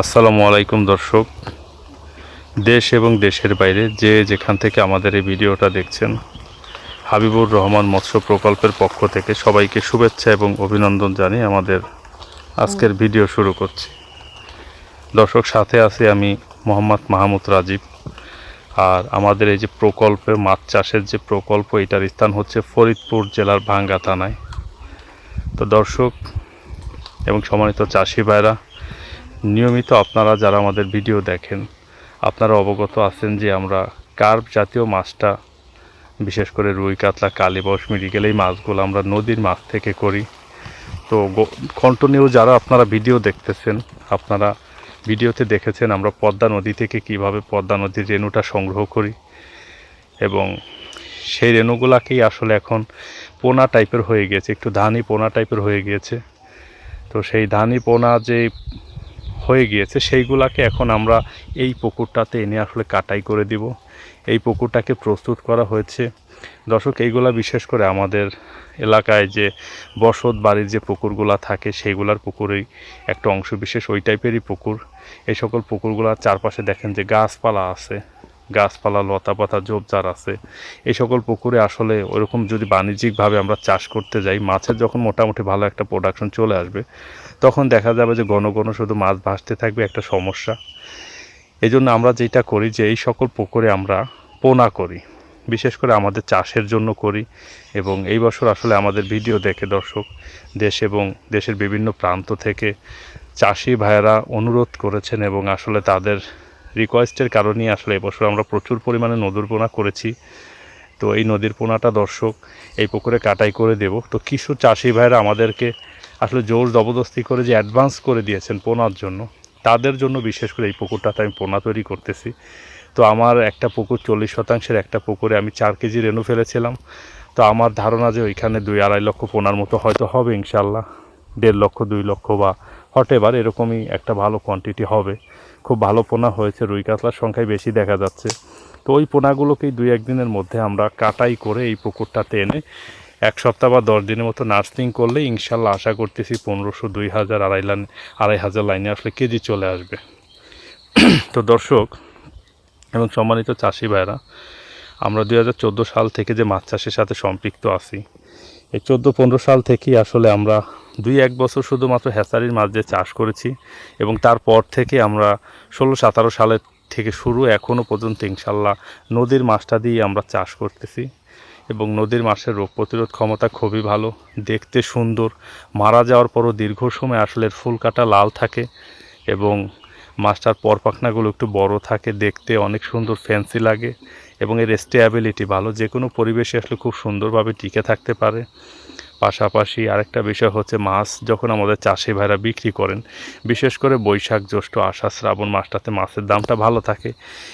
আসসালামু আলাইকুম দর্শক। দেশ এবং দেশের বাইরে যে যেখান থেকে আমাদের এই ভিডিওটা দেখছেন, হাবিবুর রহমান মৎস্য প্রকল্পের পক্ষ থেকে সবাইকে শুভেচ্ছা এবং অভিনন্দন জানিয়ে আমাদের আজকের ভিডিও শুরু করছি। দর্শক, সাথে আছি আমি মোহাম্মদ মাহমুদ রাজীব। আর আমাদের এই যে প্রকল্পে মাছ চাষের যে প্রকল্প, এটার স্থান হচ্ছে ফরিদপুর জেলার ভাঙ্গা থানায়। তো দর্শক এবং সম্মানিত চাষি ভাইরা নিয়মিত আপনারা যারা আমাদের ভিডিও দেখেন, আপনারা অবগত আছেন যে আমরা কার্প জাতীয় মাছটা, বিশেষ করে রুই, কাতলা কালীবস মিরিগেল এই মাছগুলো আমরা নদীর মাছ থেকে করি। তো কন্টিনিউ যারা আপনারা ভিডিও দেখতেছেন, আপনারা ভিডিওতে দেখেছেন আমরা পদ্মা নদী থেকে কীভাবে পদ্মা নদীর রেণুটা সংগ্রহ করি এবং সেই রেণুগুলাকেই আসলে এখন পোনা টাইপের হয়ে গিয়েছে একটু ধানি পোনা টাইপের হয়ে গিয়েছে তো সেই ধানি পোনা যে হয়ে গিয়েছে, সেইগুলাকে এখন আমরা এই পুকুরটাতে এনে আসলে কাটাই করে দিব। এই পুকুরটাকে প্রস্তুত করা হয়েছে। দর্শক, এইগুলা বিশেষ করে আমাদের এলাকায় যে বসত বাড়ির যে পুকুরগুলা থাকে, সেইগুলার পুকুরেই একটা অংশ বিশেষ, ওই টাইপেরই পুকুর। এই সকল পুকুরগুলার চারপাশে দেখেন যে গাছপালা আছে। গাছপালা লতা পাতা ঝোপঝাড় আছে। এই সকল পুকুরে আসলে ওরকম যদি বাণিজ্যিকভাবে আমরা চাষ করতে যাই মাছের যখন মোটামুটি ভালো একটা প্রোডাকশন চলে আসবে, তখন দেখা যাবে যে ঘন ঘন শুধু মাছ ভাসতে থাকবে, একটা সমস্যা। এই জন্য আমরা যেটা করি যে এই সকল পুকুরে আমরা পোনা করি, বিশেষ করে আমাদের চাষের জন্য করি। এবং এই বছর আসলে আমাদের ভিডিও দেখে দর্শক, দেশ এবং দেশের বিভিন্ন প্রান্ত থেকে চাষি ভাইয়েরা অনুরোধ করেছেন এবং আসলে তাদের রিকোয়েস্টের কারণেই আসলে এবছর আমরা প্রচুর পরিমাণে নদীর পোনা করেছি। তো এই নদীর পোনাটা দর্শক, এই পুকুরে কাটাই করে দেব। তো কিছু চাষি ভাইয়েরা আমাদেরকে আসলে জোর জবরদস্তি করে যে অ্যাডভান্স করে দিয়েছেন পোনার জন্য, তাদের জন্য বিশেষ করে এই পুকুরটাতে আমি পোনা তৈরি করতেছি। তো আমার একটা পুকুর চল্লিশ শতাংশের একটা পুকুরে আমি চার কেজি রেনু ফেলেছিলাম। তো আমার ধারণা যে ওইখানে দুই আড়াই লক্ষ পোনার মতো হয়তো হবে ইনশাল্লাহ দেড় লক্ষ, দুই লক্ষ বা হটেবার এরকমই একটা ভালো কোয়ান্টিটি হবে। খুব ভালো পোনা হয়েছে, রুই কাতলার সংখ্যায় বেশি দেখা যাচ্ছে। তো ওই পোনাগুলোকেই দুই একদিনের মধ্যে আমরা কাটাই করে এই পুকুরটাতে এনে এক সপ্তাহ বা দশ দিনের মতো নার্সিং করলে ইনশাল্লাহ আশা করতেছি পনেরোশো, দুই হাজার, আড়াই লাইন, আড়াই হাজার লাইনে আসলে কেজি চলে আসবে। তো দর্শক এবং সম্মানিত চাষি ভাইরা আমরা দুই হাজার চোদ্দ সাল থেকে যে মাছ চাষের সাথে সম্পৃক্ত আছি, এই চোদ্দ, পনেরো সাল থেকেই আসলে আমরা দুই এক বছর শুধুমাত্র হ্যাচারির মাছ দিয়ে চাষ করেছি এবং তারপর থেকে আমরা ষোলো সতেরো সালের থেকে শুরু এখনও পর্যন্ত ইনশাল্লাহ নদীর মাছটা দিয়ে আমরা চাষ করতেছি এবং নদীর মাছের রোগ প্রতিরোধ ক্ষমতা খুবই ভালো, দেখতে সুন্দর, মারা যাওয়ার পরও দীর্ঘ সময় আসলে ফুল কাটা লাল থাকে এবং মাছটার পরপাখনাগুলো একটু বড় থাকে, দেখতে অনেক সুন্দর ফ্যান্সি লাগে এবং এর স্টেয়াবিলিটি ভালো যে কোনো পরিবেশে আসলে খুব সুন্দরভাবে টিকে থাকতে পারে। পাশাপাশি আরেকটা বিষয় হচ্ছে মাছ যখন আমাদের চাষি ভাইরা বিক্রি করেন, বিশেষ করে বৈশাখ, জ্যৈষ্ঠ, আষাঢ়, শ্রাবণ মাসটাতে মাছের দামটা ভালো থাকে।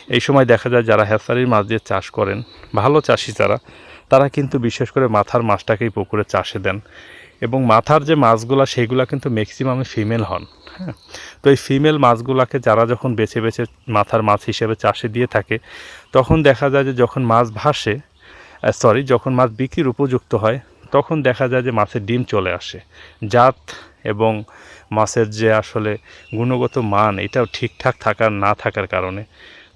এই সময় দেখা যায় যারা হ্যাসারির মাছ দিয়ে চাষ করেন, ভালো চাষি যারা, তারা কিন্তু বিশেষ করে মাথার মাছটাকেই পুকুরে চাষে দেন। এবং মাথার যে মাছগুলো সেইগুলা কিন্তু ম্যাক্সিমামে ফিমেল হন হ্যাঁ? তো এই ফিমেল মাছগুলোকে যারা যখন বেছে বেছে মাথার মাছ হিসেবে চাষে দিয়ে থাকে, তখন দেখা যায় যে যখন মাছ ভাসে সরি যখন মাছ বিক্রির উপযুক্ত হয় তখন দেখা যায় যে মাছের ডিম চলে আসে। জাত এবং মাছের যে আসলে গুণগত মান, এটাও ঠিকঠাক থাকার, না থাকার কারণে।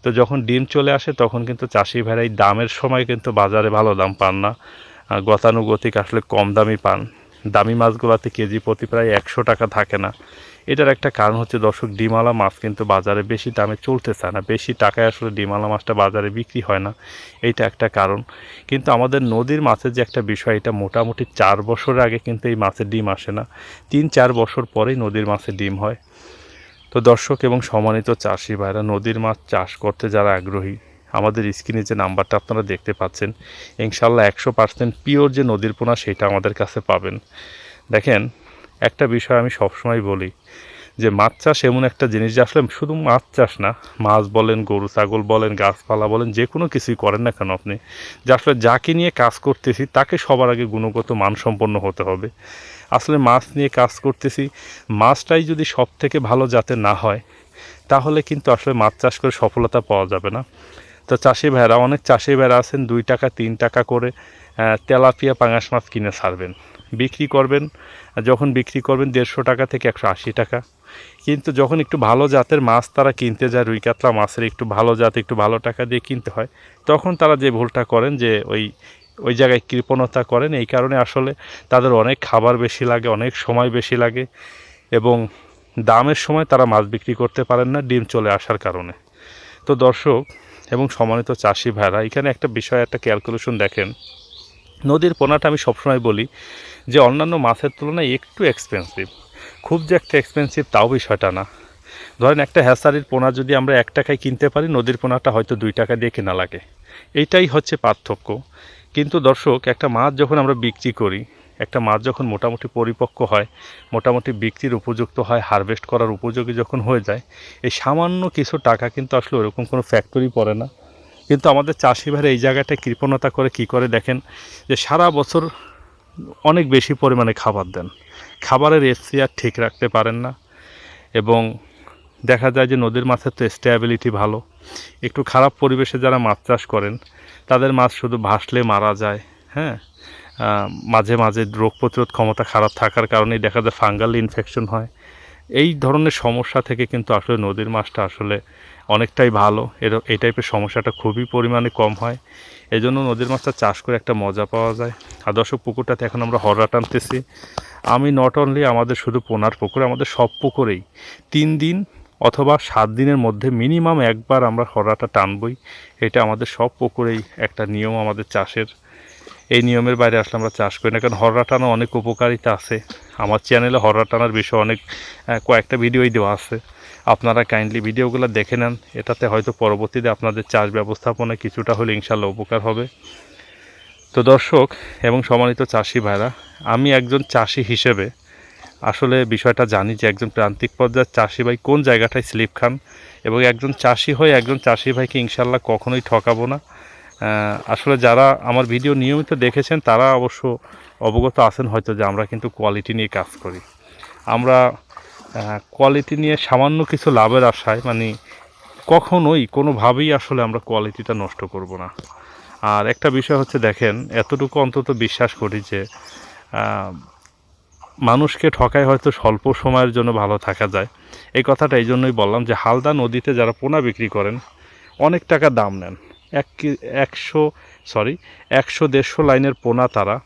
তো যখন ডিম চলে আসে, তখন কিন্তু চাষি ভাইরা এই দামের সময় কিন্তু বাজারে ভালো দাম পান না। গতানুগতিক আসলে কম দামি পান। দামি মাছগুলোতে কেজি প্রতি প্রায় একশো টাকা থাকে না। এটার একটা কারণ হচ্ছে দর্শক ডিমালা মাছ কিন্তু বাজারে বেশি দামে চলতে চায় না। বেশি টাকায় আসলে ডিমালা মাছটা বাজারে বিক্রি হয় না। এইটা একটা কারণ। কিন্তু আমাদের নদীর মাছের যে একটা বিষয়, এটা মোটামুটি চার বছর আগে কিন্তু এই মাছের ডিম আসে না। তিন, চার বছর পরেই নদীর মাছের ডিম হয়। তো দর্শক এবং সম্মানিত চাষি ভাইরা, নদীর মাছ চাষ করতে যারা আগ্রহী, আমাদের স্ক্রিনে যে নাম্বারটা আপনারা দেখতে পাচ্ছেন ইনশাল্লাহ একশো পার্সেন্ট পিওর যে নদীর পোনা, সেটা আমাদের কাছে পাবেন। দেখেন একটা বিষয় আমি সবসময় বলি যে মাছ চাষ এমন একটা জিনিস যে আসলে শুধু মাছ চাষ না, মাছ বলেন, গরু, ছাগল বলেন, গাছপালা বলেন, যে কোনো কিছুই করেন না কেন আপনি। যে আসলে যাকে নিয়ে কাজ করতেছি, তাকে সবার আগে গুণগত মানসম্পন্ন হতে হবে। আসলে মাছ নিয়ে কাজ করতেছি, মাছটাই যদি সব থেকে ভালো যাতে না হয়, তাহলে কিন্তু আসলে মাছ চাষ করে সফলতা পাওয়া যাবে না। তো চাষি ভাইরা, অনেক চাষি ভাইরা আছেন, দুই টাকা, তিন টাকা করে তেলাপিয়া পাঙাশ মাছ কিনে ছাড়বেন। বিক্রি করবেন যখন বিক্রি করবেন দেড়শো টাকা থেকে একশো আশি টাকা। কিন্তু যখন একটু ভালো জাতের মাছ তারা কিনতে যায়, রুই কাতলা মাছের একটু ভালো জাত, একটু ভালো টাকা দিয়ে কিনতে হয়, তখন তারা যে ভুলটা করেন, যে ওই ওই জায়গায় কৃপণতা করেন, এই কারণে আসলে তাদের অনেক খাবার বেশি লাগে, অনেক সময় বেশি লাগে এবং দামের সময় তারা মাছ বিক্রি করতে পারেন না, ডিম চলে আসার কারণে। তো দর্শক এবং সম্মানিত চাষি ভাইরা, এখানে একটা বিষয়, একটা ক্যালকুলেশন দেখেন। নদীর পোনাটা আমি সবসময় বলি যে অন্যান্য মাছের তুলনায় একটু এক্সপেন্সিভ খুব যে একটা এক্সপেন্সিভ তাও বিষয়টা না। ধরেন একটা হ্যাসারির পোনা যদি আমরা এক টাকায় কিনতে পারি, নদীর পোনাটা হয়তো দুই টাকা দিয়ে কেনা লাগে। এইটাই হচ্ছে পার্থক্য। কিন্তু দর্শক, একটা মাছ যখন আমরা বিক্রি করি, একটা মাছ যখন মোটামুটি পরিপক্ক হয়, মোটামুটি বিক্রির উপযুক্ত হয় হারভেস্ট করার উপযোগী যখন হয়ে যায়, এই সামান্য কিছু টাকা কিন্তু আসলে ওরকম কোনো ফ্যাক্টরি পড়ে না। কিন্তু আমাদের চাষি ভাইরা এই জায়গাটায় কৃপণতা করে কি করে দেখেন যে সারা বছর অনেক বেশি পরিমাণে খাবার দেন। খাবারের এফসিআর ঠিক রাখতে পারেন না এবং দেখা যায় যে নদীর মাছের তো স্টেবিলিটি ভালো। একটু খারাপ পরিবেশে যারা মাছ চাষ করেন, তাদের মাছ শুধু ভাসলে মারা যায় হ্যাঁ? মাঝে মাঝে রোগ প্রতিরোধ ক্ষমতা খারাপ থাকার কারণেই দেখা যায় ফাঙ্গাল ইনফেকশন হয়। এই ধরনের সমস্যা থেকে কিন্তু আসলে নদীর মাছটা আসলে অনেকটাই ভালো। এর, এই টাইপের সমস্যাটা খুবই পরিমাণে কম হয়। এই জন্য নদীর মাছটা চাষ করে একটা মজা পাওয়া যায়। আর দর্শক, পুকুরটাতে এখন আমরা হররা টানতেছি। আমি নট অনলি আমাদের শুধু পোনার পুকুর, আমাদের সব পুকুরেই তিন দিন অথবা সাত দিনের মধ্যে মিনিমাম একবার আমরা হররাটা টানবই। এটা আমাদের সব পুকুরেই একটা নিয়ম আমাদের চাষের। এই নিয়মের বাইরে আসলে আমরা চাষ করি না, কারণ হররা টানা অনেক উপকারিতা আছে। আমার চ্যানেলে হররা টানার বিষয়ে অনেক কয়েকটা ভিডিওই দেওয়া আছে। আপনারা কাইন্ডলি ভিডিওগুলো দেখে নেন, এটাতে হয়তো পরবর্তীতে আপনাদের চাষ ব্যবস্থাপনায় কিছুটা হলে ইনশাল্লাহ উপকার হবে। তো দর্শক এবং সম্মানিত চাষি ভাইরা, আমি একজন চাষি হিসেবে আসলে বিষয়টা জানি যে একজন প্রান্তিক পর্যায়ের চাষি ভাই কোন জায়গাটায় স্লিপ খান এবং একজন চাষি হয়ে একজন চাষি ভাইকে ইনশাল্লাহ কখনোই ঠকাবো না। আসলে যারা আমার ভিডিও নিয়মিত দেখেছেন, তারা অবশ্য অবগত আছেন হয়তো যে আমরা কিন্তু কোয়ালিটি নিয়ে কাজ করি। আমরা কোয়ালিটি নিয়ে সামান্য কিছু লাভের আশায় মানে কখনোই, কোনোভাবেই আসলে আমরা কোয়ালিটিটা নষ্ট করব না। আর একটা বিষয় হচ্ছে, দেখেন, এতটুকু অন্তত বিশ্বাস করি যে মানুষকে ঠকায় হয়তো স্বল্প সময়ের জন্য ভালো থাকা যায়। এই কথাটা এই জন্যই বললাম যে, হালদা নদীতে যারা পোনা বিক্রি করেন, অনেক টাকা দাম নেন। এক একশো সরি একশো দেড়শো লাইনের পোনা তারা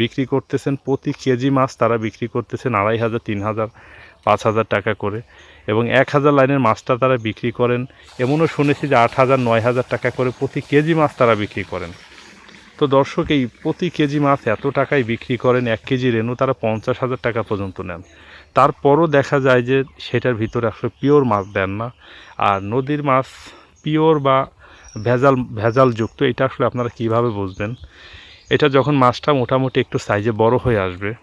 বিক্রি করতেছেন। প্রতি কেজি মাছ তারা বিক্রি করতেছেন আড়াই হাজার, তিন হাজার, পাঁচ হাজার টাকা করে। এবং এক হাজার লাইনের মাছটা তারা বিক্রি করেন। এমনও শুনেছি যে আট হাজার, নয় হাজার টাকা করে প্রতি কেজি মাছ তারা বিক্রি করেন। তো দর্শক, এই প্রতি কেজি মাছ এত টাকায় বিক্রি করেন, এক কেজি রেনু তারা পঞ্চাশ হাজার টাকা পর্যন্ত নেন। তারপরও দেখা যায় যে সেটার ভিতরে আসলে পিওর মাছ দেন না। আর নদীর মাছ পিওর বা ভেজাল, ভেজালযুক্ত, এটা আসলে আপনারা কীভাবে বুঝবেন? এটা যখন মাছটা মোটামুটি একটু সাইজে বড় হয়ে আসবে,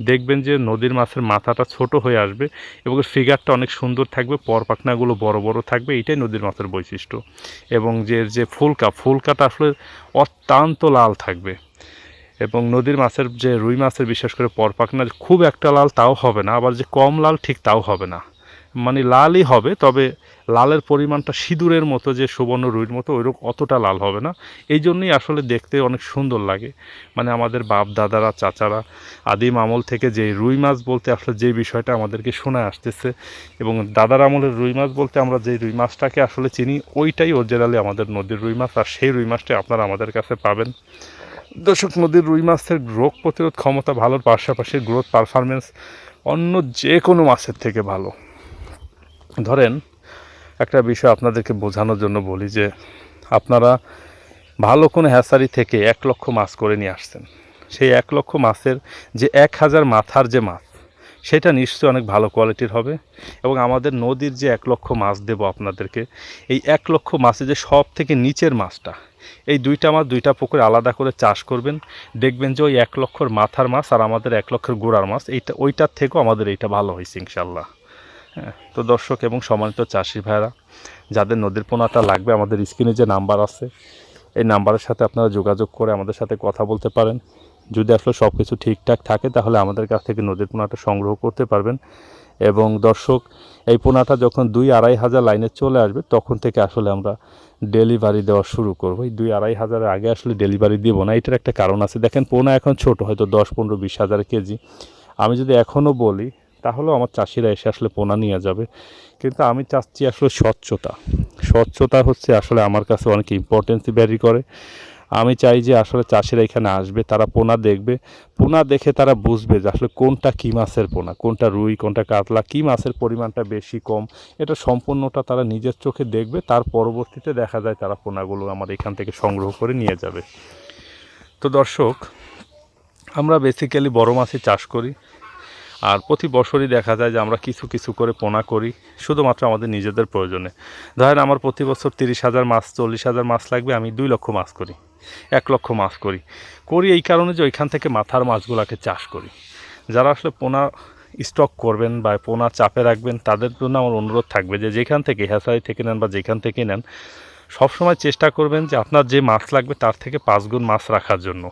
দেখবেন যে নদীর মাছের মাথাটা ছোট হয়ে আসবে এবং ফিগারটা অনেক সুন্দর থাকবে পরপাকনাগুলো বড় বড় থাকবে, এটাই নদীর মাছের বৈশিষ্ট্য। এবং যে যে ফুলকা, ফুলকাটা আসলে অত্যন্ত লাল থাকবে। এবং নদীর মাছের যে রুই মাছের, বিশেষ করে পরপাকনা খুব একটা লাল তাও হবে না, আবার যে কম লাল ঠিক তাও হবে না। মানে লালই হবে, তবে লালের পরিমাণটা সিঁদুরের মতো, যে সুবর্ণ রুইর মতো ওইরকম অতটা লাল হবে না। এই জন্যই আসলে দেখতে অনেক সুন্দর লাগে। মানে আমাদের বাপ দাদারা, চাচারা, আদিম আমল থেকে যে রুই মাছ বলতে আসলে যে বিষয়টা আমাদেরকে শোনা আসতেছে, এবং দাদার আমলের রুই মাছ বলতে আমরা যে রুই মাছটাকে আসলে চিনি, ওইটাই অরিজিনালি আমাদের নদীর রুই মাছ, আর সেই রুই মাছটাই আপনারা আমাদের কাছে পাবেন। দর্শক, নদীর রুই মাছের রোগ প্রতিরোধ ক্ষমতা ভালোর পাশাপাশি গ্রোথ পারফরমেন্স অন্য যে কোনো মাছের থেকে ভালো। ধরেন, একটা বিষয় আপনাদেরকে বোঝানোর জন্য বলি যে, আপনারা ভালো কোনো হ্যাসারি থেকে এক লক্ষ মাছ করে নিয়ে আসছেন। সেই এক লক্ষ মাছের যে এক হাজার মাথার যে মাছ, সেটা নিশ্চয়ই অনেক ভালো কোয়ালিটির হবে এবং আমাদের নদীর যে এক লক্ষ মাছ দেব আপনাদেরকে, এই এক লক্ষ মাছে যে সব থেকে নিচের মাছটা, এই দুইটা মাছ, দুইটা পুকুরে আলাদা করে চাষ করবেন, দেখবেন যে ওই এক লক্ষর মাথার মাছ আর আমাদের এক লক্ষের গোড়ার মাছ, এইটা, ওইটার থেকেও আমাদের এইটা ভালো হয়েছে ইনশাল্লাহ। তো দর্শক এবং সম্মানিত চাষি ভাইরা যাদের নদীর পোনাটা লাগবে, আমাদের স্ক্রিনে যে নাম্বার আছে, এই নাম্বারের সাথে আপনারা যোগাযোগ করে আমাদের সাথে কথা বলতে পারেন। যদি আসলে সব কিছু ঠিকঠাক থাকে, তাহলে আমাদের কাছ থেকে নদীর পোনাটা সংগ্রহ করতে পারবেন। এবং দর্শক, এই পোনাটা যখন দুই আড়াই হাজার লাইনে চলে আসবে, তখন থেকে আসলে আমরা ডেলিভারি দেওয়া শুরু করব। এই দুই আড়াই হাজারের আগে আসলে ডেলিভারি দেব না, এটার একটা কারণ আছে। দেখেন, পোনা এখন ছোট, হয়তো দশ, পনেরো, বিশ হাজার কেজি। আমি যদি এখনও বলি তাহলেও আমার চাষিরা এসে আসলে পোনা নিয়ে যাবে। কিন্তু আমি চাচ্ছি আসলে স্বচ্ছতা। স্বচ্ছতা হচ্ছে আসলে আমার কাছে অনেক ইম্পর্টেন্সই ব্যারি করে। আমি চাই যে আসলে চাষিরা এখানে আসবে, তারা পোনা দেখবে। পোনা দেখে তারা বুঝবে যে আসলে কোনটা কী মাছের পোনা, কোনটা রুই, কোনটা কাতলা, কী মাছের পরিমাণটা বেশি কম। এটা সম্পূর্ণটা তারা নিজের চোখে দেখবে, তার পরবর্তীতে দেখা যায় তারা পোনাগুলো আমার এখান থেকে সংগ্রহ করে নিয়ে যাবে। তো দর্শক, আমরা বেসিক্যালি বড় মাছই চাষ করি। আর প্রতি বছরই দেখা যায় যে আমরা কিছু কিছু করে পোনা করি, শুধুমাত্র আমাদের নিজেদের প্রয়োজনে। ধরেন আমার প্রতি বছর তিরিশ হাজার মাছ, চল্লিশ হাজার মাছ লাগবে, আমি দুই লক্ষ মাছ করি, এক লক্ষ মাছ করি। করি এই কারণে যে ওইখান থেকে মাথার মাছগুলোকে চাষ করি। যারা আসলে পোনা স্টক করবেন বা পোনা চাপে রাখবেন, তাদের জন্য আমার অনুরোধ থাকবে যে যেখান থেকে হ্যাসারি থেকে নেন বা যেখান থেকে নেন, সবসময় চেষ্টা করবেন যে আপনার যে মাছ লাগবে তার থেকে পাঁচ গুণ মাছ রাখার জন্য।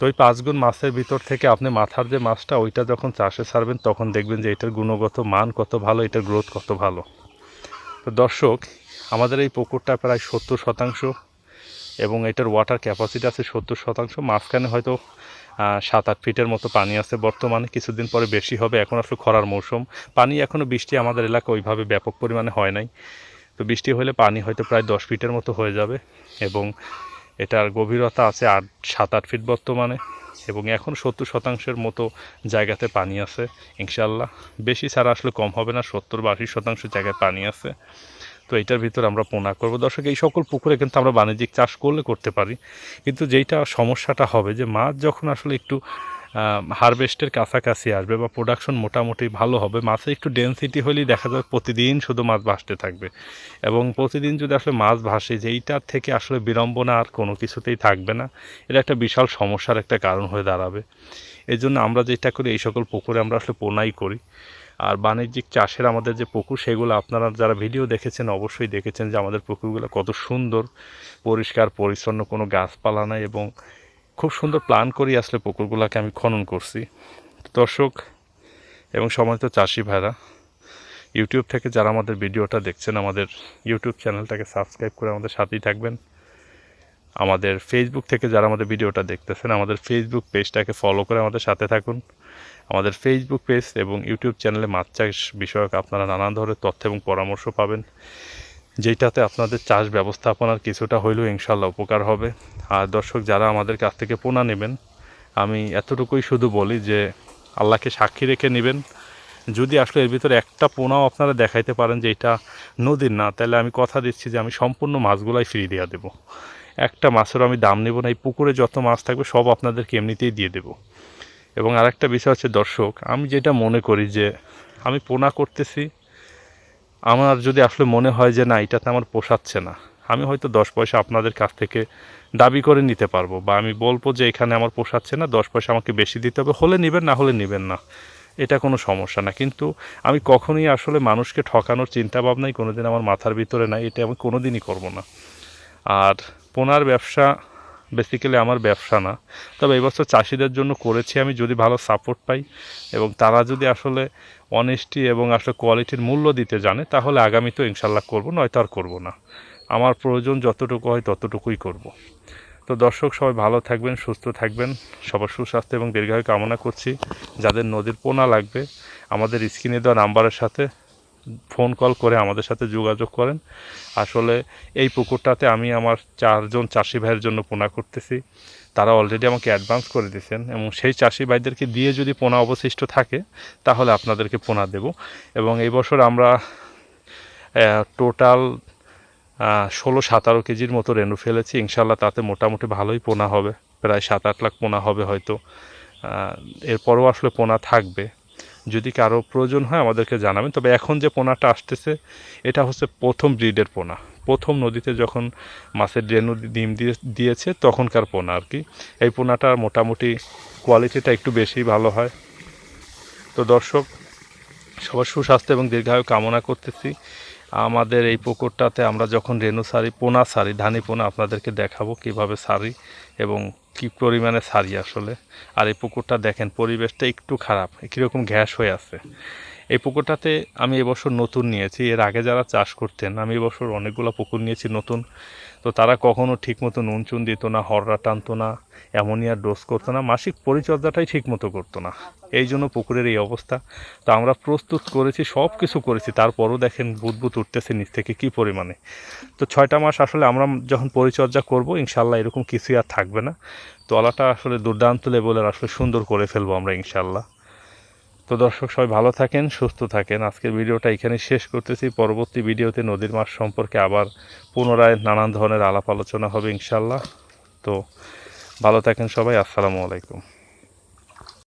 তো ওই পাঁচ গুণ মাছের ভিতর থেকে আপনি মাথার যে মাছটা, ওইটা যখন চাষে ছাড়বেন, তখন দেখবেন যে এটার গুণগত মান কত ভালো, এটার গ্রোথ কত ভালো। তো দর্শক, আমাদের এই পুকুরটা প্রায় সত্তর শতাংশ এবং এটার ওয়াটার ক্যাপাসিটি আছে সত্তর শতাংশ। মাঝখানে হয়তো সাত আট ফিটের মতো পানি আছে বর্তমানে, কিছুদিন পরে বেশি হবে। এখন আসলে খরার মৌসুম। পানি এখনও বৃষ্টি আমাদের এলাকা ওইভাবে ব্যাপক পরিমাণে হয় নাই। তো বৃষ্টি হলে পানি হয়তো প্রায় দশ ফিটের মতো হয়ে যাবে এবং এটার গভীরতা আছে আট, সাত, আট ফিট বর্তমানে এবং এখন সত্তর শতাংশের মতো জায়গাতে পানি আছে ইনশাল্লাহ বেশি ছাড়া আসলে কম হবে না, সত্তর বা আশি শতাংশ জায়গায় পানি আছে। তো এটার ভিতর আমরা পোনা করব। দর্শক, এই সকল পুকুরে কিন্তু আমরা বাণিজ্যিক চাষ করলে করতে পারি। কিন্তু যেইটা সমস্যাটা হবে যে মাছ যখন আসলে একটু হারভেস্টের কাছাকাছি আসবে বা প্রোডাকশন মোটামুটি ভালো হবে। মাছের একটু ডেন্সিটি হলেই দেখা যাবে প্রতিদিন শুধু মাছ ভাসতে থাকবে। এবং প্রতিদিন যদি আসলে মাছ ভাসে যে এইটার থেকে আসলে বিড়ম্বনা আর কোনো কিছুতেই থাকবে না, এটা একটা বিশাল সমস্যার একটা কারণ হয়ে দাঁড়াবে। এই জন্য আমরা যেটা করি, এই সকল পুকুরে আমরা আসলে পোনাই করি। আর বাণিজ্যিক চাষের আমাদের যে পুকুর, সেগুলো আপনারা যারা ভিডিও দেখেছেন, অবশ্যই দেখেছেন যে আমাদের পুকুরগুলো কত সুন্দর, পরিষ্কার, পরিচ্ছন্ন, কোনো গাছপালা নাই এবং খুব সুন্দর প্ল্যান করি আসলে পুকুরগুলোকে আমি খনন করছি। দর্শক এবং সময়ত চাষি ভাইরা ইউটিউব থেকে যারা আমাদের ভিডিওটা দেখছেন, আমাদের ইউটিউব চ্যানেলটাকে সাবস্ক্রাইব করে আমাদের সাথেই থাকবেন। আমাদের ফেসবুক থেকে যারা আমাদের ভিডিওটা দেখতেছেন, আমাদের ফেসবুক পেজটাকে ফলো করে আমাদের সাথে থাকুন। আমাদের ফেসবুক পেজ এবং ইউটিউব চ্যানেলে মাছ চাষ বিষয়ক আপনারা নানান ধরনের তথ্য এবং পরামর্শ পাবেন যেটাতে আপনাদের চাষ ব্যবস্থাপনার কিছুটা হইলেও ইনশাল্লাহ উপকার হবে। আর দর্শক যারা আমাদের কাছ থেকে পোনা নেবেন, আমি এতটুকুই শুধু বলি যে আল্লাহকে সাক্ষী রেখে নেবেন। যদি আসলে এর ভিতরে একটা পোনাও আপনারা দেখাইতে পারেন যে এটা নদীর না, তাহলে আমি কথা দিচ্ছি যে আমি সম্পূর্ণ মাছগুলাই ফ্রি দেওয়া দেবো। একটা মাছেরও আমি দাম নেব না, এই পুকুরে যত মাছ থাকবে সব আপনাদেরকে এমনিতেই দিয়ে দেবো। এবং আরেকটা বিষয় হচ্ছে দর্শক, আমি যেটা মনে করি যে আমি পোনা করতেছি, আমার যদি আসলে মনে হয় যে না, এটাতে আমার পোষাচ্ছে না আমি হয়তো দশ পয়সা আপনাদের কাছ থেকে দাবি করে নিতে পারব। বা আমি বলব যে, এখানে আমার পোষাচ্ছে না, দশ পয়সা আমাকে বেশি দিতে হবে। হলে নেবেন, না হলে নেবেন না। এটা কোনো সমস্যা না। কিন্তু আমি কখনোই আসলে মানুষকে ঠকানোর চিন্তা ভাবনাই কোনোদিন আমার মাথার ভিতরে নাই। এটা আমি কোনো দিনই করব না। আর পোনার ব্যবসা বেসিক্যালি আমার ব্যবসা না। তবে এবছর চাষিদের জন্য করেছি আমি, যদি ভালো সাপোর্ট পাই এবং তারা যদি আসলে অনেস্টি এবং আসলে কোয়ালিটির মূল্য দিতে জানে, তাহলে আগামীতেও ইনশাল্লাহ করব, নয়তো আর করব না। আমার প্রয়োজন যতটুকু হয় ততটুকুই করব। তো দর্শক, সবাই ভালো থাকবেন, সুস্থ থাকবেন। সবার সুস্বাস্থ্য এবং দীর্ঘায়ু কামনা করছি। যাদের নদীর পোনা লাগবে, আমাদের স্ক্রিনে দেওয়া নাম্বারের সাথে ফোন কল করে আমাদের সাথে যোগাযোগ করেন। আসলে এই পুকুরটাতে আমি আমার চারজন চাষি ভাইয়ের জন্য পোনা করতেছি। তারা অলরেডি আমাকে অ্যাডভান্স করে দিয়েছেন এবং সেই চাষি ভাইদেরকে দিয়ে যদি পোনা অবশিষ্ট থাকে, তাহলে আপনাদেরকে পোনা দেব। এবং এই বছর আমরা টোটাল ষোলো সতেরো কেজির মতো রেনু ফেলেছি। ইনশাল্লাহ তাতে মোটামুটি ভালোই পোনা হবে। প্রায় সাত আট লাখ পোনা হবে হয়তো। এরপরও আসলে পোনা থাকবে। যদি কারও প্রয়োজন হয় আমাদেরকে জানাবেন। তবে এখন যে পোনাটা আসতেছে, এটা হচ্ছে প্রথম ব্রিডের পোনা। প্রথম নদীতে যখন মাছের রেনু ডিম দিয়ে, দিয়েছে, তখনকার পোনা আর কি। এই পোনাটার মোটামুটি কোয়ালিটিটা একটু বেশি ভালো হয়। তো দর্শক, সবার সুস্বাস্থ্য এবং দীর্ঘায়ু কামনা করতেছি। আমাদের এই পুকুরটাতে আমরা যখন রেনু সারি, পোনা সারি, ধানি পোনা আপনাদেরকে দেখাবো কীভাবে সারি এবং কি পরিমাণে সারি আসলে। আর এই পুকুরটা দেখেন, পরিবেশটা একটু খারাপ, কীরকম গ্যাস হয়ে আছে। এই পুকুরটাতে আমি এবছর নতুন নিয়েছি। এর আগে যারা চাষ করতেন, আমি এবছর অনেকগুলো পুকুর নিয়েছি নতুন। তো তারা কখনো ঠিকমতো নুন চুন দিত না, হররা টানতো না অ্যামোনিয়ার ডোজ করতো না, মাসিক পরিচর্যাটাই ঠিকমতো করতো না। এই জন্য পুকুরের এই অবস্থা। তো আমরা প্রস্তুত করেছি, সব কিছু করেছি, তারপরও দেখেন বুদবুদ উঠতেছে নিচ থেকে কী পরিমাণে। তো ছয়টা মাস আসলে আমরা যখন পরিচর্যা করব, ইনশাল্লাহ এরকম কিছুই আর থাকবে না। তলাটা আসলে দুর্দান্ত লেভেলের আসলে সুন্দর করে ফেলব আমরা, ইনশাল্লাহ। তো দর্শক, সবাই ভালো থাকেন, সুস্থ থাকেন। আজকের ভিডিওটা এখানে শেষ করতেছি। পরবর্তী ভিডিওতে নদীর মাছ সম্পর্কে আবার পুনরায় নানান ধরনের আলাপ আলোচনা হবে ইনশাল্লাহ তো ভালো থাকেন সবাই। আসসালামু আলাইকুম।